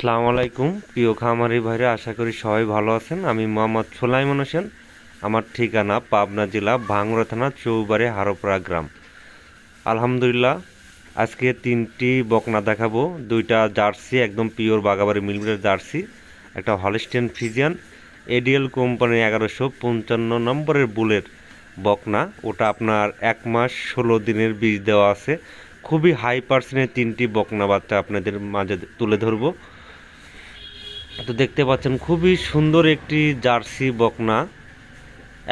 সালাম আলাইকুম। প্রিয় খামারি ভাইরা, আশা করি সবাই ভালো আছেন। আমি মোহাম্মদ সোলাইমান হোসেন। আমার ঠিকানা পাবনা জেলা ভাঙড়া থানা, চৌবাড়ি, হারোপাড়া গ্রাম। আলহামদুলিল্লাহ, আজকে তিনটি বকনা দেখাবো। দুইটা জার্সি, একদম পিওর বাগাবাড়ি মিলমিটের জার্সি, একটা হলিস্টেন ফিজিয়ান, এডিএল কোম্পানির এগারোশো পঞ্চান্ন নম্বরের বুলের বকনা। ওটা আপনার এক মাস ষোলো দিনের বীজ দেওয়া আছে। খুবই হাই পার্সেন্টের তিনটি বকনা বাচ্চা আপনাদের মাঝে তুলে ধরবো। তো দেখতে পাচ্ছেন, খুবই সুন্দর একটি জার্সি বকনা।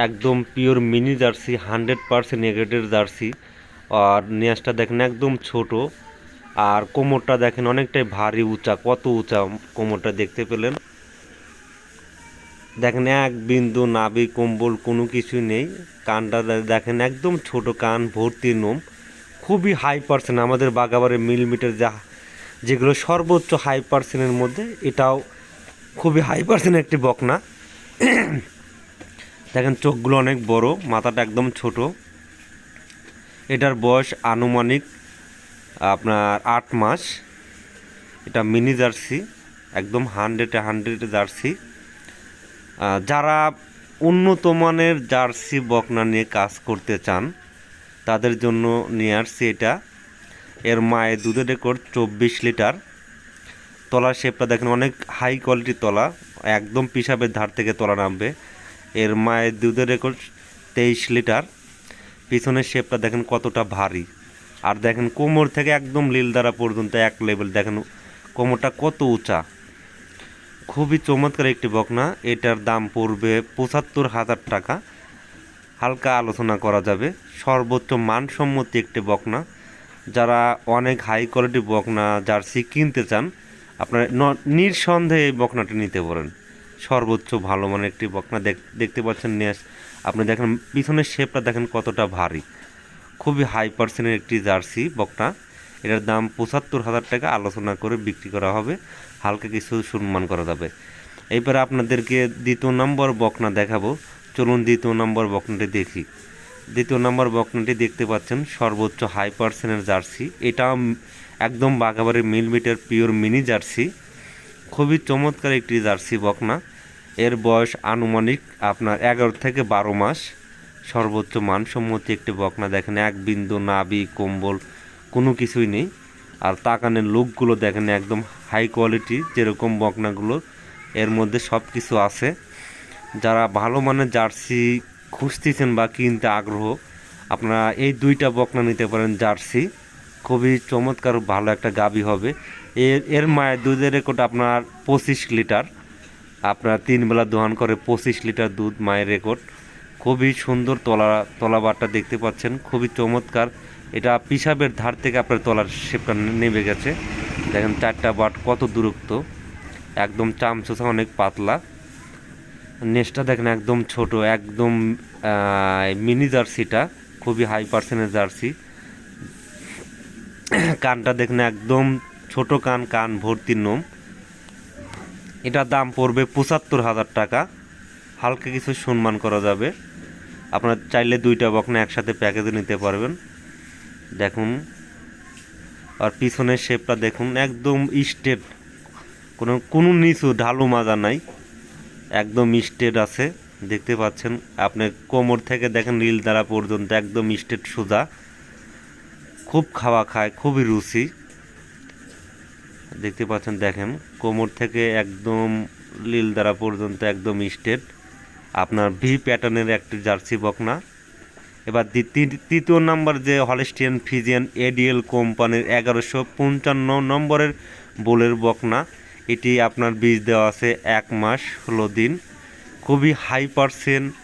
একদম pure mini jersey hundred percent নেগেটের jersey. আর নেয়াজটা দেখেন একদম ছোট। আর কোমরটা দেখেন অনেকটাই ভারী উঁচা, কত উঁচা কোমরটা দেখতে পেলেন। দেখেন এক বিন্দু নাভি, কম্বল, কোনো কিছুই নেই। কানটা দেখেন একদম ছোট কান, ভর্তি নোম। খুবই হাই পার্সেন্ট আমাদের বাগাবারের মিলিমিটার যা যেগুলো সর্বোচ্চ হাই পার্সেন্টের মধ্যে, এটাও খুবই হাই পার্সেন্ট একটি বকনা। দেখেন, চোখগুলো অনেক বড়, মাথাটা একদম ছোট। এটার বয়স আনুমানিক আপনার আট মাস। এটা মিনি জার্সি, একদম হান্ড্রেডে হান্ড্রেডে জার্সি। যারা উন্নত মানের জার্সি বকনা নিয়ে কাজ করতে চান, তাদের জন্য নিয়ে আসছি এটা। এর মায়ের দুধের রেকর্ড চব্বিশ লিটার। তলার শেপটা দেখেন, অনেক হাই কোয়ালিটির তলা, একদম পিসাবের ধার থেকে তলা নামবে। এর মায়ের দুধের রেকর্ড তেইশ লিটার। পিছনের শেপটা দেখেন কতটা ভারী। আর দেখেন কোমর থেকে একদম লীলদারা পর্যন্ত এক লেভেল দেখেন কোমরটা কত উঁচা। খুবই চমৎকার একটি বকনা, এটার দাম পড়বে পঁচাত্তর হাজার টাকা। হালকা আলোচনা করা যাবে। সর্বোচ্চ মানসম্মতি একটি বকনা। যারা অনেক হাই কোয়ালিটি বকনা, জার্সি কিনতে চান আপনারা নিঃসন্দেহে এই বকনাটি নিতে পারেন। সর্বোচ্চ ভালো মানের একটি বকনা দেখ- দেখতে পাচ্ছেন নেস আপনি দেখেন, পিছনের শেপটা দেখেন কতটা ভারী। খুবই হাই পার্সেন্টের একটি জার্সি বকনা। এটার দাম পঁচাত্তর হাজার টাকা আলোচনা করে বিক্রি করা হবে। হালকা কিছু সম্মান করা যাবে। এবারে আপনাদেরকে দ্বিতীয় নম্বর বকনা দেখাবো। চলুন দ্বিতীয় নম্বর বকনাটি দেখি। দ্বিতীয় নম্বর বকনাটি দেখতে পাচ্ছেন, সর্বোচ্চ হাই পার্সেন্টের জার্সি। এটা একদম বাঘাবাড়ির মিলমিটার পিওর মিনি জার্সি। খুবই চমৎকার একটি জার্সি বকনা। এর বয়স আনুমানিক আপনার এগারো থেকে বারো মাস। সর্বোচ্চ মানসম্মতি একটি বকনা। দেখেন, এক বিন্দু নাবি কম্বল, কোনো কিছুই নেই। আর তাকানের লুকগুলো দেখেন, একদম হাই কোয়ালিটি যেরকম বকনাগুলো। এর মধ্যে সব কিছু আছে। যারা ভালো মানের জার্সি খুঁজতেছেন বা কিনতে আগ্রহ, আপনারা এই দুইটা বকনা নিতে পারেন জার্সি। খুবই চমৎকার, ভালো একটা গাবি হবে। এর এর মায়ের দুধের রেকর্ড আপনার পঁচিশ লিটার। আপনার তিন বেলা দোহান করে পঁচিশ লিটার দুধ, মায়ের রেকর্ড। খুবই সুন্দর তলা, তলাবারটা দেখতে পাচ্ছেন, খুবই চমৎকার। এটা পিসাবের ধার থেকে আপনার তলার শেপটা নেমে গেছে। দেখেন চারটা বাট কত দূরত্ব। একদম চামচোচা, অনেক পাতলা। নেসটা দেখেন, একদম ছোট, একদম মিনি জার্সিটা, খুবই হাই পার্সেন্টের জার্সি। কানটা দেখেন, একদম ছোট কান কান ভর্তি নোম। এটার দাম পড়বে পঁচাত্তর হাজার টাকা। হালকা কিছু সম্মান করা যাবে। আপনার চাইলে দুইটা বকনা একসাথে প্যাকেজে নিতে পারবেন। দেখুন। আর পিছনের শেপটা দেখুন, একদম স্টেট। কোনো কোনো নিচু ঢালু মাজা নাই। একদম স্টেট আছে, দেখতে পাচ্ছেন। আপনি কোমর থেকে দেখেন নীল দ্বারা পর্যন্ত একদম স্টেট সোজা। খুব খাওয়া খায়, খুবই রুচি। দেখতে পাচ্ছেন, দেখেন, কোমর থেকে একদম লীল দ্বারা পর্যন্ত একদম স্টেট আপনার ভি প্যাটার্নের একটি জার্সি বকনা। এবার তৃতীয় নাম্বার যে হলিস্টিয়ান ফিজিয়ান এডিএল কোম্পানির এগারোশো পঞ্চান্ন নম্বরের বোলের বকনা। এটি আপনার বীজ দেওয়া আছে এক মাস, ষোলো দিন। খুবই হাই পার্সেন্ট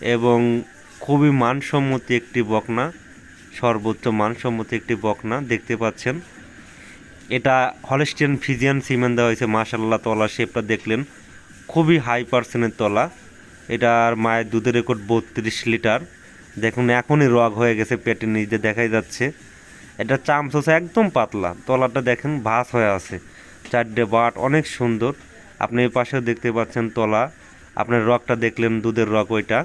এবং খুবই মানসম্মতি একটি বকনা, সর্বোচ্চ মানসম্মতি একটি বকনা, দেখতে পাচ্ছেন। এটা হলিস্টিয়ান ফিজিয়ান সিমেন্ট দেওয়া হয়েছে মাশাল্লাহ তলা শেপটা দেখলেন। খুবই হাই পার্সেন্টের তলা। এটার মায়ের দুধের রেকর্ড বত্রিশ লিটার। দেখুন, এখনই রগ হয়ে গেছে, পেটের নিচে দেখাই যাচ্ছে। এটা চামচোচা একদম পাতলা, তলাটা দেখেন ভাস হয়ে আছে। চারটে বাট অনেক সুন্দর। আপনি এই পাশেও দেখতে পাচ্ছেন তলা। আপনার রকটা দেখলেন দুধের রক ওইটা।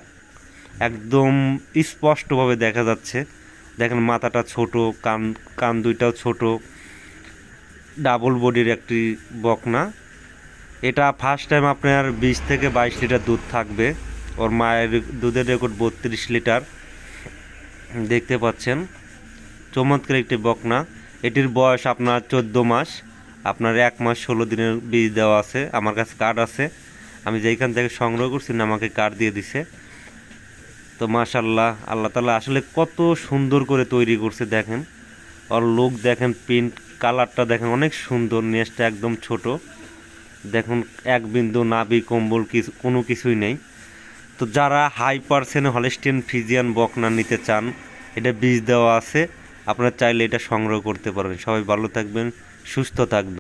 একদম স্পষ্টভাবে দেখা যাচ্ছে। দেখেন মাথাটা ছোট, কান কান দুইটাও ছোট। ডাবল বডির একটি বকনা। এটা ফার্স্ট টাইম আপনার বিশ থেকে বাইশ লিটার দুধ থাকবে। ওর মায়ের দুধের রেকর্ড বত্রিশ লিটার। দেখতে পাচ্ছেন। চমৎকার একটি বকনা। এটির বয়স আপনার চোদ্দ মাস। আপনার এক মাস ষোলো দিনের বীজ দেওয়া আছে, আমার কাছে কার্ড আছে। আমি যেইখান থেকে সংগ্রহ করছি না আমাকে কার্ড দিয়ে দিছে। তো মাশাল্লাহ আল্লাহ তালা আসলে কত সুন্দর করে তৈরি করছে, দেখেন। ওর লোক দেখেন প্রিন্ট কালারটা দেখেন, অনেক সুন্দর, নেসটা একদম ছোট। দেখুন, এক বিন্দু নাবি কম্বল, কিছু, কোনো কিছুই নেই। তো যারা হাই পার্সেন্ট হলেস্টিয়ান ফিজিয়ান বকনা নিতে চান, এটা বীজ দেওয়া আছে। আপনারা চাইলে এটা সংগ্রহ করতে পারেন সবাই ভালো থাকবেন। সুস্থ থাকবেন